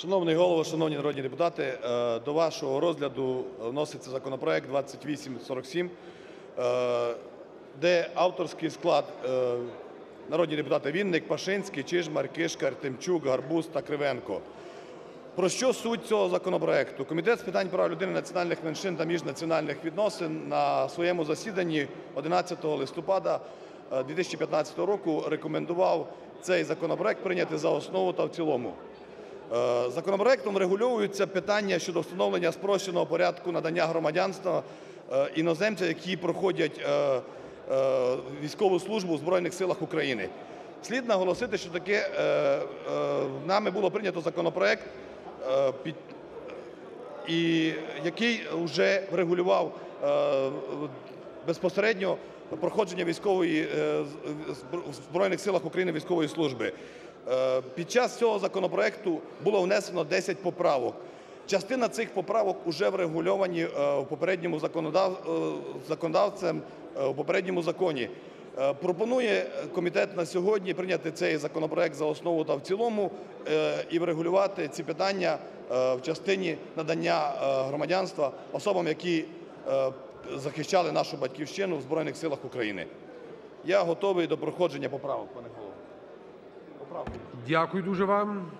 Шановний голово, шановні народні депутати, е, до вашого розгляду вноситься законопроект 2847, е, де авторський склад е, народні депутати Вінник, Пашинський, Чижмар, Кишкар, Тимчук, Гарбуз та Кривенко. Про що суть цього законопроекту? Комітет з питань прав людини, національних меншин та міжнаціональних відносин на своєму засіданні 11 листопада е, 2015 року рекомендував цей законопроект прийняти за основу та в цілому. Е, Законопроектом врегульовуються питання щодо встановлення спрощеного порядку надання громадянства е, іноземцям, які проходять е, військову службу у Збройних силах України. Слід наголосити, що таке нами було прийнято законопроект, який вже врегулював безпосередньо проходження військової в Збройних силах України військової служби. Е, Під час цього законопроекту було внесено 10 поправок. Частина цих поправок вже врегульовані е, в попередньому е, законодавцем у попередньому законі. Пропонує комітет на сьогодні прийняти цей законопроект за основу та в цілому і врегулювати ці питання в частині надання громадянства особам, які захищали нашу батьківщину в Збройних силах України. Я готовий до проходження поправок, пане голово. Дякую дуже вам.